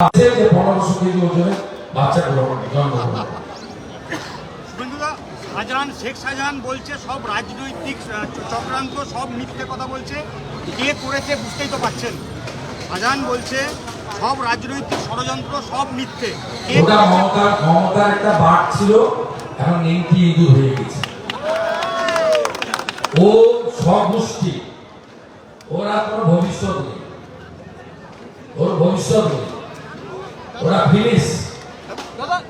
যে শাহজাহান শেখ শাহজাহান বলছে সব রাজনৈতিক চক্রান্ত সব মিথ্যে কথা বলছে। কে করেছে বুঝতেই তো পাচ্ছেন। শাহজাহান বলছে সব রাজনৈতিক ষড়যন্ত্র সব মিথ্যে। ওটা করেছে? মমতার মমতার একটা বাঘ ছিল এখন নেংটি ইঁদুর হয়ে গেছে। ও স্বগোষ্ঠী ওরা কোনো ভবিষ্যৎ নেই। ওর ভবিষ্যৎ নেই। ওরা ফিনিশ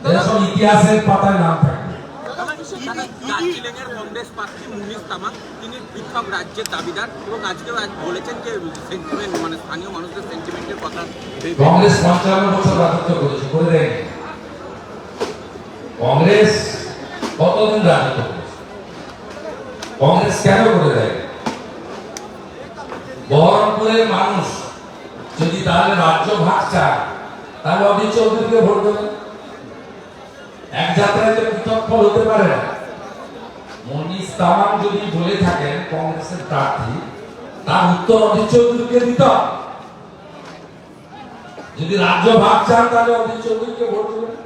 এরা সব ইতিহাসের পাতায় নাম দার্জিলিংয়ের কংগ্রেস প্রার্থী মুনিশ তামাক তিনি পৃথক রাজ্যের দাবিদার এবং আজকেও আজ বলেছেন যে সেন্টিমেন্ট মানে স্থানীয় মানুষদের সেন্টিমেন্টের কথা কংগ্রেস পঞ্চান্ন বছর রাজত্ব করেছে করে দেয়নি কংগ্রেস কতদিন রাজত্ব করেছে কংগ্রেস কেন করে দেয় বহরমপুরের মানুষ যদি তাহলে রাজ্য ভাগ চায় তাহলে অধীর চৌধুরীকে ভোট দেবে? এক যাত্রায় তো ফল হতে পারে না। মনিস তামাম যদি বলে থাকেন, কংগ্রেসের প্রার্থী, তার উত্তর অধীর চৌধুরীকে দিতে যদি রাজ্য ভাগ চান তাহলে চৌধুরীকে ভোট দেবেন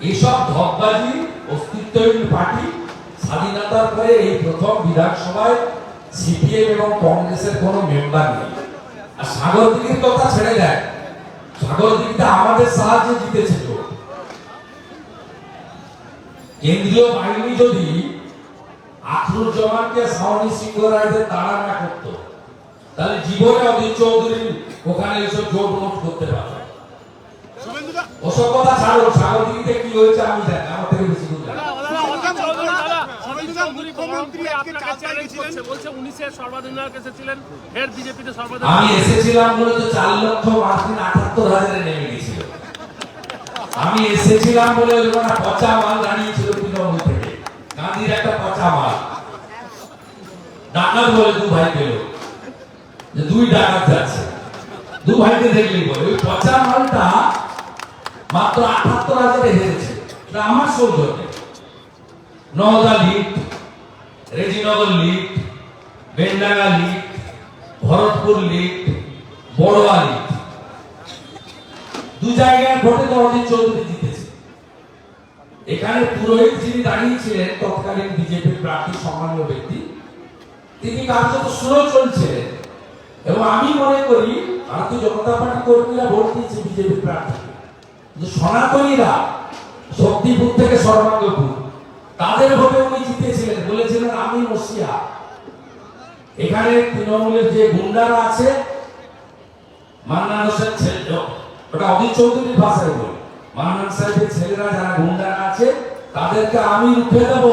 এইসব ধপবাজি অস্তিত্বহীন পার্টি, স্বাধীনতার পরে এই প্রথম বিধানসভায় সিপিএম এবং কংগ্রেসের কোনো মেম্বার নেই। আর সাগর দিঘির কথা ছেড়ে দেয়। সাগর দিঘিটা আমাদের সাহায্যে জিতেছে তো কেন্দ্রীয় বাহিনী যদি আখরুল জামানকে সাউনি সিংহ রায়দের তাড়া না করত তাহলে জীবনে অধীর চৌধুরী ওখানে এসব জোট নোট করতে পারত। ওসব কথা ছাড়ো সাগর দ্বীপে কি হয়েছে আমি জানি আমার থেকে বেশি মুখ্যমন্ত্রী আজকে আপনাকে গেছিলেন বলছে উনিশের সর্বাধিনায়ক এসেছিলেন ফের বিজেপিতে সর্বাধিক আমি এসেছিলাম বলে চার লক্ষ মার্কিন আটাত্তর হাজারে নেমে গেছিল। আমি এসেছিলাম বলে ওরা পচা মাল দাঁড়িয়েছিল তৃণমূল থেকে। গান্ধীর একটা পচা মাল। ডাকাত বলে দু ভাই পেল যে দুই ডাকাত যাচ্ছে। দু ভাইকে দেখলেই বলে ওই পচা মালটা মাত্র আটাত্তর হাজারে হেরেছে। আমার সৌজন্যে। Nowda lift Rejinagar lift Bendanga lift, Bharatpur lift, Baroa lift. দু জায়গায় ভোটে তো অজিত চৌধুরী জিতেছে। এখানে পুরোহিত যিনি দাঁড়িয়েছিলেন, তৎকালীন বিজেপির প্রার্থী, সম্মানীয় ব্যক্তি, তিনি কার্যত স্লো চলছিলেন। এবং আমি মনে করি, ভারতীয় জনতা পার্টি কর্মীরা ভোট দিয়েছে বিজেপি প্রার্থী সনাতনীরা শক্তিপুর থেকে সর্বাঙ্গপুর তাদের ভোটে উনি জিতেছিলেন, বলেছিলেন, আমি মসিয়া এখানে তৃণমূলের যে গুন্ডারা আছে, মান্নান হোসেন ছেলে, ওটা চৌধুরীর ভাষায় বলি। মান্নান সাহেবের ছেলেরা যারা গুন্ডারা আছে, তাদেরকে আমি দেব।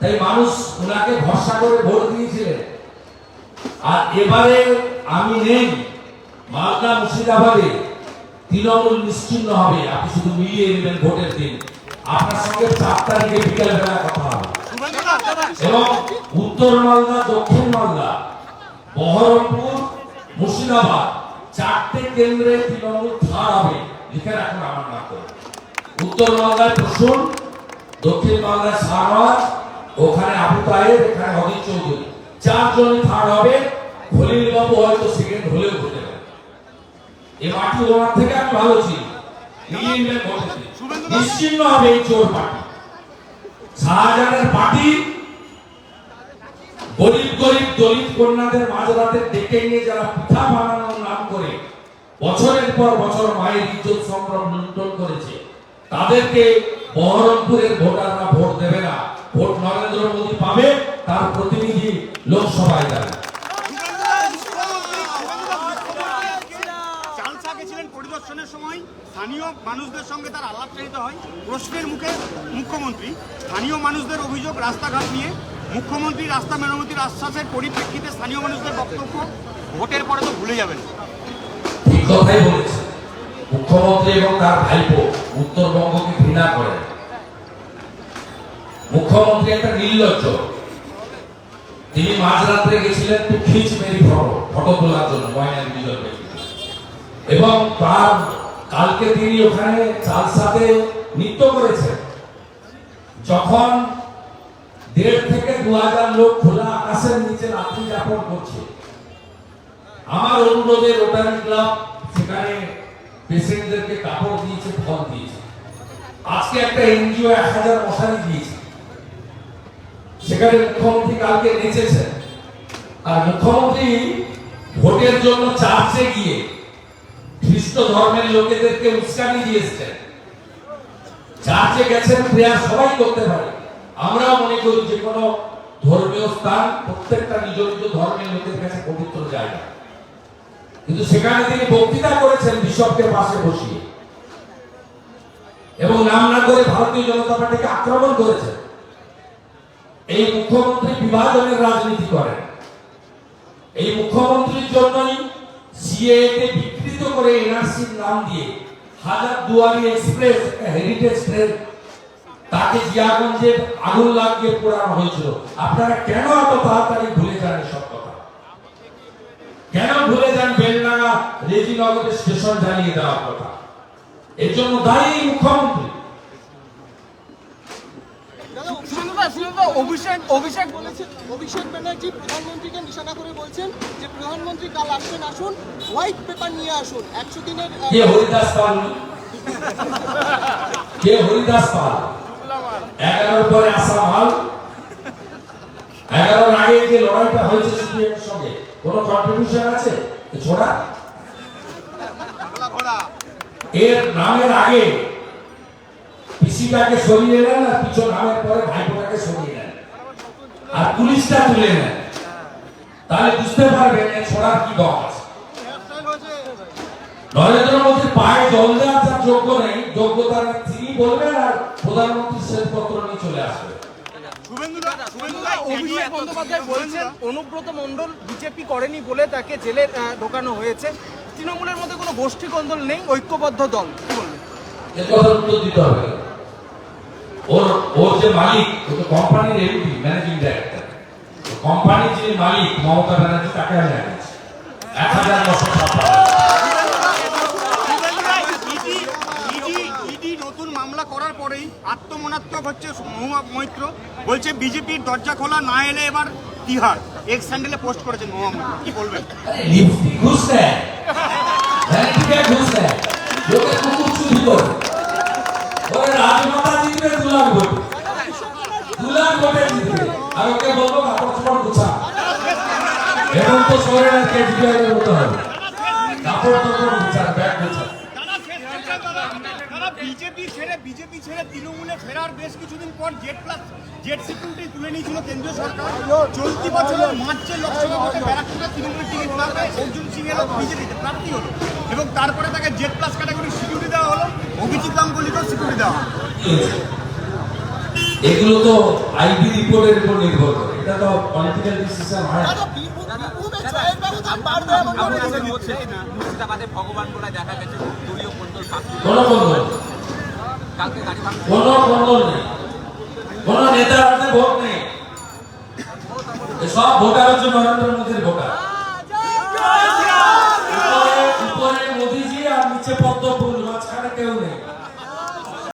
তাই মানুষ ওনাকে ভরসা করে ভোট দিয়েছিলেন। আর এবারে আমি নেই, মালদা মুর্শিদাবাদে তৃণমূল নিশ্চিন্ন হবে। আপনি শুধু মিলিয়ে নেবেন ভোটের দিন। আপনার সঙ্গে চার তারিখে বিকেল বেলা কথা হবে। এবং উত্তর মালদা, দক্ষিণ মালদা, বহরমপুর, মুর্শিদাবাদ, চারটে কেন্দ্রে তৃণমূল ছাড় হবে। লিখে রাখুন আমার নাম করে উত্তর মালদায় প্রসূন, দক্ষিণ মালদায় সারওয়ার, ওখানে আবু তাহের, এখানে অজিত চৌধুরী। চারজনই থার্ড হবে। খলিল বাবু হয়তো সেকেন্ড হলেও হতে পারে। এই মাটি ওনার থেকে আমি ভালো ছিলাম। নিলেন নিশ্চিন্ন হবে এই চোর পার্টি শাহজাহানের পার্টি গরিব গরিব দলিত কন্যাদের মাঝরাতে ডেকে নিয়ে যারা পিঠা বানানোর নাম করে বছরের পর বছর মায়ের ইজ্জত সম্ভ্রম লুণ্ঠন করেছে তাদেরকে বহরমপুরের ভোটাররা ভোট দেবে না। ভোট নরেন্দ্র মোদী পাবে তার প্রতিনিধি লোকসভায় যাবে। স্থানীয় মানুষদের সঙ্গে তার আলাপচারিতা হয়। প্রশ্নের মুখে মুখ্যমন্ত্রী। স্থানীয় মানুষদের অভিযোগ রাস্তাঘাট নিয়ে। মুখ্যমন্ত্রী রাস্তা মেরামতির আশ্বাসের পরিপ্রেক্ষিতে স্থানীয় মানুষদের বক্তব্য, ভোটের পরে তো ভুলে যাবেন। মুখ্যমন্ত্রী এবং তার ভাইপো উত্তরবঙ্গকে ঘৃণা করেন মুখ্যমন্ত্রী একটা নির্লজ্জ। তিনি মাঝরাত্রে গেছিলেন তো খিচ মেরি ফটো ফটো তোলার জন্য ময়নার বিজয় এবং তার কালকে তিনি ওখানে চালসাতে নৃত্য করেছেন। যখন দেড় থেকে দু হাজার লোক খোলা আকাশের নিচে রাত্রি যাপন করছে, আমার অনুরোধে রোটারি ক্লাব সেখানে পেশেন্টদেরকে কাপড় দিয়েছে, ফল দিয়েছে। আজকে একটা এনজিও এক হাজার মশারি দিয়েছে। সেখানে মুখ্যমন্ত্রী কালকে নেচেছেন। আর মুখ্যমন্ত্রী ভোটের জন্য চার্চে গিয়ে খ্রিস্ট ধর্মের লোকেদেরকে উস্কানি দিয়েছেন চার্চে গেছেন প্রেয়ার সবাই করতে পারে। আমরাও মনে করি যে কোনো ধর্মীয় স্থান প্রত্যেকটা নিজ নিজ ধর্মের লোকের কাছে পবিত্র জায়গা। কিন্তু সেখানে তিনি বক্তৃতা করেছেন বিশপকে পাশে বসিয়ে। এবং নাম না করে ভারতীয় জনতা পার্টিকে আক্রমণ করেছেন। এই মুখ্যমন্ত্রী বিভাজনের রাজনীতি করেন। এই মুখ্যমন্ত্রীর জন্যই সিএ কে বিকৃত করে এনআরসির নাম দিয়ে হাজার দুয়ারি এক্সপ্রেস, হেরিটেজ ট্রেন, তাকে জিয়াগঞ্জে আগুন লাগিয়ে পোড়ানো হয়েছিল। আপনারা কেন এত তাড়াতাড়ি ভুলে যান সব কথা? কেন ভুলে যান বেলডাঙ্গা রেজিনগরের স্টেশন জানিয়ে দেওয়ার কথা? এর জন্য দায়ী এই সিপিএম এর নামের আগে পিসিটাকে সরিয়ে নেন আর পিছন নামের পরে নেন আর পুলিশটা তুলে নেন তাহলে বুঝতে পারবেন এ ছোড়ার কি দম আছে। নরেন্দ্র মোদীর পায়ে জল দেওয়ার যার যোগ্য নেই। যোগ্যতা নেই, তিনি বলবেন আর প্রধানমন্ত্রী শ্বেতপত্র নিয়ে চলে আসবে। শুভেন্দুদা শুভেন্দুদা অভিষেক বন্দ্যোপাধ্যায় বলছেন অনুব্রত মণ্ডল বিজেপি করেনি বলে তাকে জেলে ঢোকানো হয়েছে। তৃণমূলের মধ্যে কোনো গোষ্ঠী কন্দল নেই ঐক্যবদ্ধ দল কি বলবেন? এ কথার উত্তর দিতে হবে। ওর ওর যে মালিক ও তো কোম্পানির এমডি ম্যানেজিং ডাইরেক্টর কোম্পানির যে মালিক মমতা ব্যানার্জি তাকে আমি জানিয়েছি এক হাজার নশো মামলা করার পরেই আত্মমনাত্মক হচ্ছে মৈত্র। বলছে বিজেপির দরজা খোলা না এলে এবার তিহার। এক্স স্যান্ডেলে পোস্ট করেছেন মহুয়া মৈত্র। কি বলবেন? ঘুষ দেয়। ঘুষ দেয়। লোকে কুকুর চুরি করে। ওরে জিতবে দু লাখ ভোট। দু লাখ ভোটে জিতবে। আর ওকে বলব, কাপড় চোপড় গুছা। এখন তো শহরে আর কেজিপিআই এর মতো হবে। কাপড় চোপড় গুছা, ব্যাগ গুছা। বিজেপি ছেড়ে বিজেপি ছেড়ে তৃণমূলে ফেরার বেশ কিছুদিন পর জেড প্লাস জেড সিকিউরিটি তুলে নিয়েছিল কেন্দ্রীয় সরকার। চলতি বছরের মার্চে লোকসভা ভোটে ব্যারাকপুরে তৃণমূলের টিকিট পাবে অর্জুন সিং এলো বিজেপিতে, প্রার্থী হলো। এবং তারপরে তাকে জেড প্লাস ক্যাটাগরি সিকিউরিটি দেওয়া হলো। অভিজিৎ গাঙ্গুলিকেও সিকিউরিটি দেওয়া হলো। এগুলো তো আইবি রিপোর্টের উপর নির্ভর করে। এটা তো পলিটিক্যাল ডিসিশন হয় কোনো বন্ধন নেই। নেতার হাতে ভোট নেই। সব ভোটার হচ্ছে নরেন্দ্র